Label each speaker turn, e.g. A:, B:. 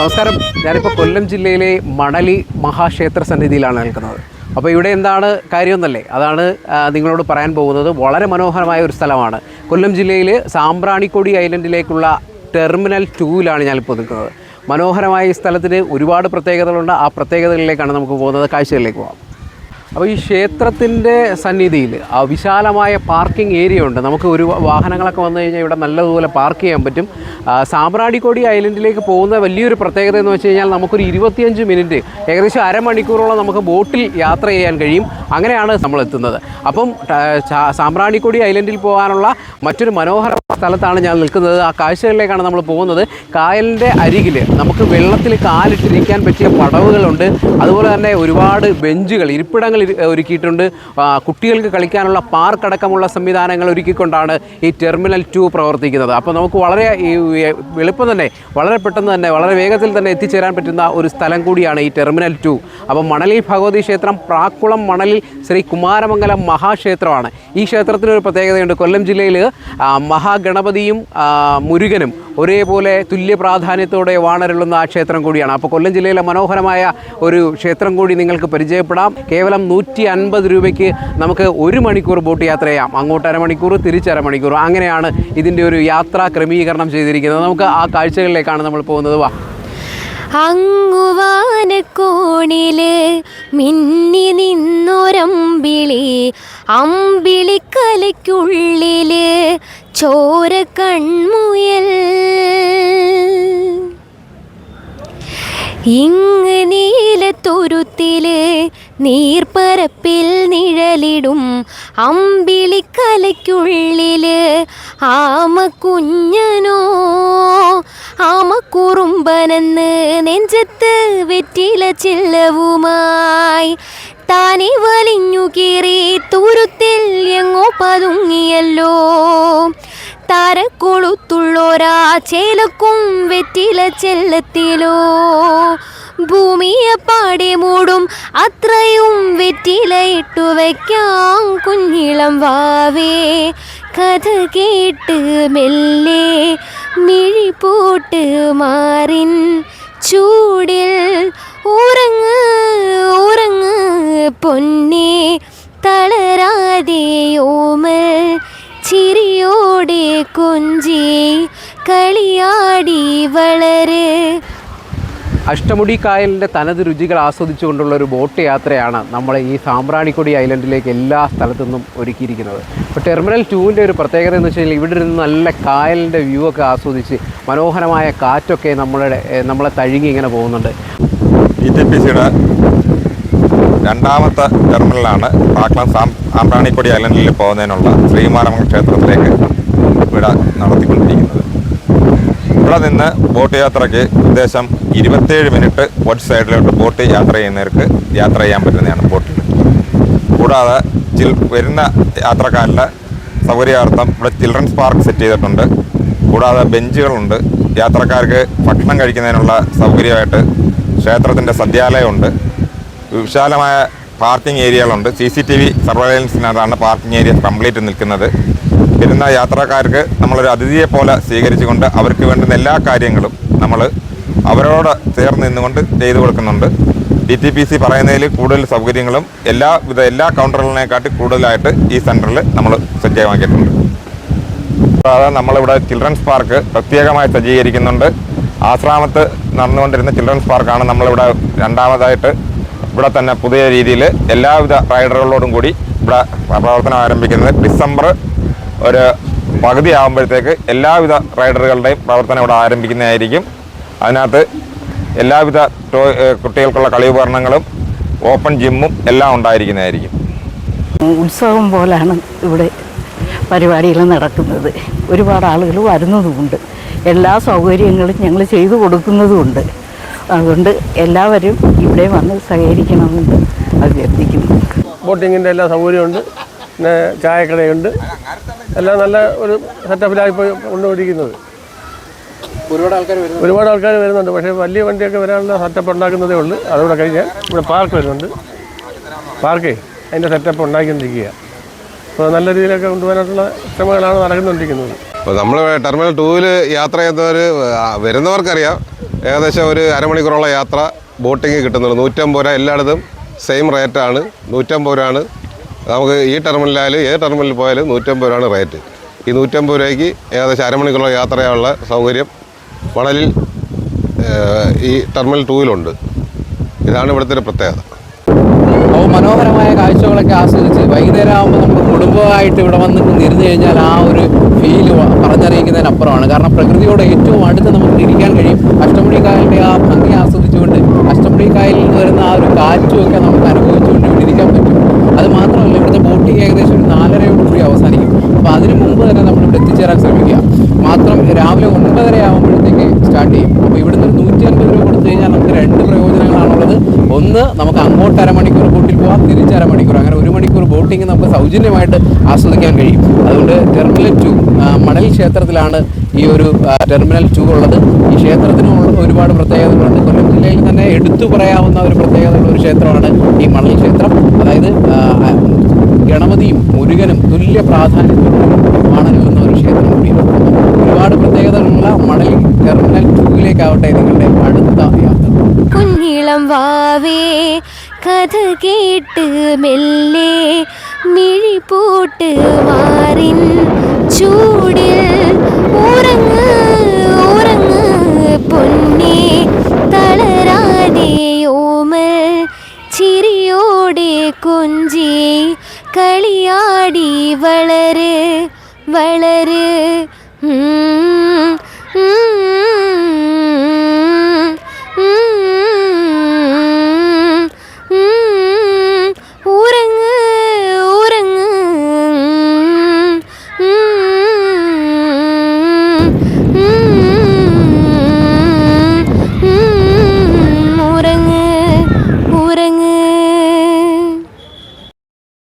A: നമസ്കാരം. ഞാനിപ്പോൾ കൊല്ലം ജില്ലയിലെ മണലി മഹാക്ഷേത്ര സന്നിധിയിലാണ് നിൽക്കുന്നത്. അപ്പോൾ ഇവിടെ എന്താണ് കാര്യമെന്നല്ലേ? അതാണ് നിങ്ങളോട് പറയാൻ പോകുന്നത്. വളരെ മനോഹരമായ ഒരു സ്ഥലമാണ്. കൊല്ലം ജില്ലയിൽ സാമ്പ്രാണിക്കൊടി ഐലൻഡിലേക്കുള്ള ടെർമിനൽ ടൂവിലാണ് ഞാനിപ്പോൾ നിൽക്കുന്നത്. മനോഹരമായ ഈ സ്ഥലത്തിന് ഒരുപാട് പ്രത്യേകതകളുണ്ട്. ആ പ്രത്യേകതകളിലേക്കാണ് നമുക്ക് പോകുന്നത്. കാഴ്ചകളിലേക്ക് പോകാം അപ്പോൾ ഈ ക്ഷേത്രത്തിന്റെ സന്നിധിയിൽ വിശാലമായ പാർക്കിംഗ് ഏരിയ ഉണ്ട്. നമുക്ക് ഒരു വാഹനങ്ങളൊക്കെ വന്നു കഴിഞ്ഞാൽ ഇവിടെ നല്ലതുപോലെ പാർക്ക് ചെയ്യാൻ പറ്റും. സാമ്രാടിക്കോടി ഐലൻഡിലേക്ക് പോകുന്ന വലിയൊരു പ്രത്യേകത എന്ന് വെച്ച് കഴിഞ്ഞാൽ നമുക്കൊരു ഇരുപത്തിയഞ്ച് മിനിറ്റ് ഏകദേശം അരമണിക്കൂറോളം നമുക്ക് ബോട്ടിൽ യാത്ര ചെയ്യാൻ കഴിയും. അങ്ങനെയാണ് നമ്മൾ എത്തുന്നത്. അപ്പം സാമ്പ്രാണിക്കൊടി ഐലൻഡിൽ പോകാനുള്ള മറ്റൊരു മനോഹര സ്ഥലത്താണ് ഞാൻ നിൽക്കുന്നത്. ആ കാഴ്ചകളിലേക്കാണ് നമ്മൾ പോകുന്നത്. കായലിന്റെ അരികിൽ നമുക്ക് വെള്ളത്തിൽ കാലിട്ടിരിക്കാൻ പറ്റിയ പടവുകളുണ്ട്. അതുപോലെ തന്നെ ഒരുപാട് ബെഞ്ചുകൾ ഇരിപ്പിടങ്ങൾ ഒരുക്കിയിട്ടുണ്ട്. കുട്ടികൾക്ക് കളിക്കാനുള്ള പാർക്ക് അടക്കമുള്ള സംവിധാനങ്ങൾ ഒരുക്കിക്കൊണ്ടാണ് ഈ ടെർമിനൽ ടു പ്രവർത്തിക്കുന്നത്. അപ്പോൾ നമുക്ക് വളരെ ഈ എളുപ്പം തന്നെ വളരെ പെട്ടെന്ന് തന്നെ വളരെ വേഗത്തിൽ തന്നെ എത്തിച്ചേരാൻ പറ്റുന്ന ഒരു സ്ഥലം കൂടിയാണ് ഈ ടെർമിനൽ ടു. അപ്പോൾ മണലി ഭഗവതി ക്ഷേത്രം പ്രാക്കുളം മണലിൽ ശ്രീ കുമാരമംഗലം മഹാക്ഷേത്രമാണ്. ഈ ക്ഷേത്രത്തിനൊരു പ്രത്യേകതയുണ്ട്. കൊല്ലം ജില്ലയിൽ മഹാഗണപതിയും ആ, മുരുകനും ഒരേപോലെ തുല്യ പ്രാധാന്യത്തോടെ വാണരുളുന്ന ആ ക്ഷേത്രം കൂടിയാണ്. അപ്പോൾ കൊല്ലം ജില്ലയിലെ മനോഹരമായ ഒരു ക്ഷേത്രം കൂടി നിങ്ങൾക്ക് പരിചയപ്പെടാം. കേവലം നൂറ്റി അൻപത് രൂപയ്ക്ക് നമുക്ക് ഒരു മണിക്കൂർ ബോട്ട് യാത്ര ചെയ്യാം. അങ്ങോട്ട് അരമണിക്കൂർ തിരിച്ച് അരമണിക്കൂർ. അങ്ങനെയാണ് ഇതിന്റെ ഒരു യാത്രാ ക്രമീകരണം ചെയ്തിരിക്കുന്നത്. നമുക്ക് ആ കാഴ്ചകളിലേക്കാണ് നമ്മൾ പോകുന്നത്. വാ.
B: അങ്ങുവാനക്കോണിൽ മിന്നി നിന്നൊരമ്പിളി അമ്പിളിക്കലയ്ക്കുള്ളിൽ ചോര കൺമുയൽ. ഇങ്ങ് നീലത്തുരുത്തിൽ നീർപ്പരപ്പിൽ നിഴലിടും അമ്പിളിക്കലയ്ക്കുള്ളിൽ ആമ കുഞ്ഞനോ ആമ കുറുമ്പനെന്ന് നെഞ്ചത്ത് വെറ്റില ചില്ലവുമായി താനെ വലിഞ്ഞു കീറി തുരുത്തിൽ എങ്ങോ പതുങ്ങിയല്ലോ. താരക്കൊളുത്തുള്ളോരാ ചേലക്കും വെറ്റില ചെല്ലത്തിലോ. ഭൂമിയെ പാടി മൂടും അത്രയും വെറ്റില ഇട്ടു വയ്ക്കാം കുഞ്ഞിളം വാവേ. കഥ കേട്ട് മെല്ലെ മിഴി പോട്ട് മാറിൻ. ചൂടിൽ ഉറങ്ങ് ഉറങ്ങ് പൊന്നേ തളരാതെ ഓമൽ ചിരിയോടെ കൊഞ്ചി കളിയാടി വളര്.
A: അഷ്ടമുടി കായലിന്റെ തനത് രുചികൾ ആസ്വദിച്ചുകൊണ്ടുള്ള ഒരു ബോട്ട് യാത്രയാണ് നമ്മൾ ഈ സാമ്പ്രാണിക്കൊടി ഐലൻഡിലേക്ക് എല്ലാ സ്ഥലത്തു നിന്നും ഒരുക്കിയിരിക്കുന്നത്. ഇപ്പോൾ ടെർമിനൽ ടൂവിന്റെ ഒരു പ്രത്യേകത എന്ന് വെച്ച് കഴിഞ്ഞാൽ ഇവിടെ നിന്ന് നല്ല കായലിന്റെ വ്യൂ ഒക്കെ ആസ്വദിച്ച് മനോഹരമായ കാറ്റൊക്കെ നമ്മളുടെ നമ്മളെ തഴുകി ഇങ്ങനെ പോകുന്നുണ്ട്.
C: രണ്ടാമത്തെ ടെർമിനലാണ് പാക്ലാം സാം ആമ്പ്രാണിക്കൊടി ഐലൻഡിൽ പോകുന്നതിനുള്ള ശ്രീമാരമംഗൽ ക്ഷേത്രത്തിലേക്ക് ഇവിടെ നടത്തിക്കൊണ്ടിരിക്കുന്നത്. ഇവിടെ നിന്ന് ബോട്ട് യാത്രയ്ക്ക് ഉദ്ദേശം ഇരുപത്തേഴ് മിനിറ്റ് ബോട്ട് സൈഡിലോട്ട് ബോട്ട് യാത്ര ചെയ്യുന്നവർക്ക് യാത്ര ചെയ്യാൻ പറ്റുന്നതാണ് ബോട്ടിൽ കൂടാതെ ചിൽ വരുന്ന യാത്രക്കാരുടെ സൗകര്യാർത്ഥം ഇവിടെ ചിൽഡ്രൻസ് പാർക്ക് സെറ്റ് ചെയ്തിട്ടുണ്ട്. കൂടാതെ ബെഞ്ചുകളുണ്ട്. യാത്രക്കാർക്ക് ഭക്ഷണം കഴിക്കുന്നതിനുള്ള സൗകര്യമായിട്ട് ക്ഷേത്രത്തിന്റെ സദ്യാലയമുണ്ട്. വിശാലമായ പാർക്കിംഗ് ഏരിയകളുണ്ട് സി സി ടി വി സർവൈലൻസിനകത്താണ് പാർക്കിംഗ് ഏരിയ കംപ്ലീറ്റ് നിൽക്കുന്നത്. വരുന്ന യാത്രക്കാർക്ക് നമ്മളൊരു അതിഥിയെ പോലെ സ്വീകരിച്ചുകൊണ്ട് അവർക്ക് വേണ്ടുന്ന എല്ലാ കാര്യങ്ങളും നമ്മൾ അവരോട് ചേർന്ന് നിന്നുകൊണ്ട് ചെയ്തു കൊടുക്കുന്നുണ്ട്. ഡി ടി പി സി പറയുന്നതിൽ കൂടുതൽ സൗകര്യങ്ങളും എല്ലാവിധ എല്ലാ കൗണ്ടറുകളിനെക്കാട്ടി കൂടുതലായിട്ട് ഈ സെന്ററിൽ നമ്മൾ സജ്ജമാക്കിയിട്ടുണ്ട്. കൂടാതെ നമ്മളിവിടെ ചിൽഡ്രൻസ് പാർക്ക് പ്രത്യേകമായി സജ്ജീകരിക്കുന്നുണ്ട്. ആശ്രാമത്ത് നടന്നുകൊണ്ടിരുന്ന ചിൽഡ്രൻസ് പാർക്കാണ് നമ്മളിവിടെ രണ്ടാമതായിട്ട് ഇവിടെ തന്നെ പുതിയ രീതിയിൽ എല്ലാവിധ റൈഡറുകളോടും കൂടി ഇവിടെ പ്രവർത്തനം ആരംഭിക്കുന്നത് ഡിസംബർ ഒരു പകുതി ആകുമ്പോഴത്തേക്ക് എല്ലാവിധ റൈഡറുകളുടെയും പ്രവർത്തനം ഇവിടെ ആരംഭിക്കുന്നതായിരിക്കും. അതിനകത്ത് എല്ലാവിധ കുട്ടികൾക്കുള്ള കളി ഉപകരണങ്ങളും ഓപ്പൺ ജിമ്മും എല്ലാം ഉണ്ടായിരിക്കുന്നതായിരിക്കും.
D: ഉത്സവം പോലാണ് ഇവിടെ പരിപാടികൾ നടക്കുന്നത്. ഒരുപാട് ആളുകൾ വരുന്നതുമുണ്ട് എല്ലാ സൗകര്യങ്ങളും ഞങ്ങൾ ചെയ്തു കൊടുക്കുന്നതുമുണ്ട് അതുകൊണ്ട് എല്ലാവരും ഇവിടെ വന്ന് സഹകരിക്കണമെന്ന് അഭ്യർത്ഥിക്കുന്നു.
E: ബോട്ടിങ്ങിന്റെ എല്ലാ സൗകര്യമുണ്ട് പിന്നെ ചായക്കടയുണ്ട്. എല്ലാം നല്ല ഒരു സെറ്റപ്പിലായി പോയി കൊണ്ടുപോയിരിക്കുന്നത്.
A: ഒരുപാട് ആൾക്കാർ വരുന്നു
E: ഒരുപാട് ആൾക്കാർ വരുന്നുണ്ട് പക്ഷേ വലിയ വണ്ടിയൊക്കെ വരാനുള്ള സെറ്റപ്പ് ഉണ്ടാക്കുന്നതേ ഉള്ളൂ. അതുകൂടെ കഴിഞ്ഞാൽ ഇവിടെ പാർക്ക് വരുന്നുണ്ട്. പാർക്കേ അതിന്റെ സെറ്റപ്പ് ഉണ്ടാക്കിക്കൊണ്ടിരിക്കുക. അപ്പോൾ നല്ല രീതിയിലൊക്കെ കൊണ്ടുപോകാനായിട്ടുള്ള ശ്രമങ്ങളാണ് നടക്കുന്നുണ്ടിരിക്കുന്നത്
F: അപ്പോൾ നമ്മൾ ടെർമിനൽ ടൂവിൽ യാത്ര ചെയ്യുന്നവർ വരുന്നവർക്കറിയാം. ഏകദേശം ഒരു അരമണിക്കൂറോളം യാത്ര ബോട്ടിങ് കിട്ടുന്നുള്ളൂ. നൂറ്റമ്പത് രൂപ എല്ലായിടത്തും സെയിം റേറ്റാണ് നൂറ്റമ്പത് രൂപയാണ്. നമുക്ക് ഈ ടെർമിനലായാലും ഏത് ടെർമിനലിൽ പോയാലും നൂറ്റമ്പത് രൂപയാണ് റേറ്റ് ഈ നൂറ്റമ്പത് രൂപയ്ക്ക് ഏകദേശം അരമണിക്കൂറോളം യാത്രയുള്ള സൗകര്യം വളരിൽ ഈ ടെർമിനൽ ടൂവിലുണ്ട് ഇതാണ് ഇവിടുത്തെ ഒരു പ്രത്യേകത.
A: മനോഹരമായ കാഴ്ചകളൊക്കെ ആസ്വദിച്ച് വൈകുന്നേരം ആകുമ്പോൾ നമുക്ക് കുടുംബമായിട്ട് ഇവിടെ വന്ന് ഇരുന്ന് കഴിഞ്ഞാൽ ആ ഒരു ഫീൽ പറഞ്ഞറിയിക്കുന്നതിനപ്പുറമാണ്. കാരണം പ്രകൃതിയോട് ഏറ്റവും അടുത്ത് നമുക്ക് ഇരിക്കാൻ കഴിയും. അഷ്ടമുടി കായലിന്റെ ആ ഭംഗി ആസ്വദിച്ചുകൊണ്ട് അഷ്ടമുടി കായലിൽ നിന്ന് വരുന്ന ആ ഒരു കാറ്റും ഒക്കെ നമുക്ക് അനുഭവിച്ചുകൊണ്ട് ഇവിടെ ഇരിക്കാൻ പറ്റും. അത് മാത്രമല്ല ഇവിടുത്തെ ബോട്ടിംഗ് ഏകദേശം ഒരു നാലരയോട് കൂടി അവസാനിക്കും. അപ്പോൾ അതിന് മുമ്പ് തന്നെ നമ്മൾ ഇവിടെ എത്തിച്ചേരാൻ ശ്രമിക്കുക. മാത്രം രാവിലെ ഒൻപതര ആകുമ്പോഴത്തേക്ക് സ്റ്റാർട്ട് ചെയ്യും. അപ്പോൾ ഇവിടുന്ന് ഒരു നൂറ്റി അൻപത് രൂപ കൊടുത്തു കഴിഞ്ഞാൽ നമുക്ക് രണ്ട് പ്രയോജനങ്ങളാണുള്ളത്. ഒന്ന് നമുക്ക് അങ്ങോട്ട് അരമണിക്കൂർ പോകാം തിരിച്ചര മണിക്കൂർ അങ്ങനെ ഒരു മണിക്കൂർ ബോട്ടിങ് നമുക്ക് സൗജന്യമായിട്ട് ആസ്വദിക്കാൻ കഴിയും. അതുകൊണ്ട് ടെർമിനൽ ടു മണൽ ക്ഷേത്രത്തിലാണ് ഈ ഒരു ടെർമിനൽ ടു ഉള്ളത്. ഈ ക്ഷേത്രത്തിന് ഒരുപാട് പ്രത്യേകതകളുണ്ട് കൊല്ലം ജില്ലയിൽ തന്നെ എടുത്തു പറയാവുന്ന ഒരു പ്രത്യേകതയുള്ള ഒരു ക്ഷേത്രമാണ് ഈ മണൽ ക്ഷേത്രം. അതായത് ഗണപതിയും മുരുകനും തുല്യ പ്രാധാന്യത്തോടുമാണ് നിൽക്കുന്ന ഒരു ക്ഷേത്രം കൂടിയാണ് ഒരുപാട് പ്രത്യേകതകളുള്ള മണൽ ടെർമിനൽ ടൂവിലേക്കാവട്ടെ നിങ്ങളുടെ അടുത്ത യാത്ര.
B: കുഞ്ഞിളം വാവേ கது கேட்டு மெல்லே மிழி போட்டு வாரின் சூடில் உறங்கு உறங்கு பொன்னே தளராதே ஓமல் சிரியோடே கொஞ்சி களியாடி வளரு வளரு.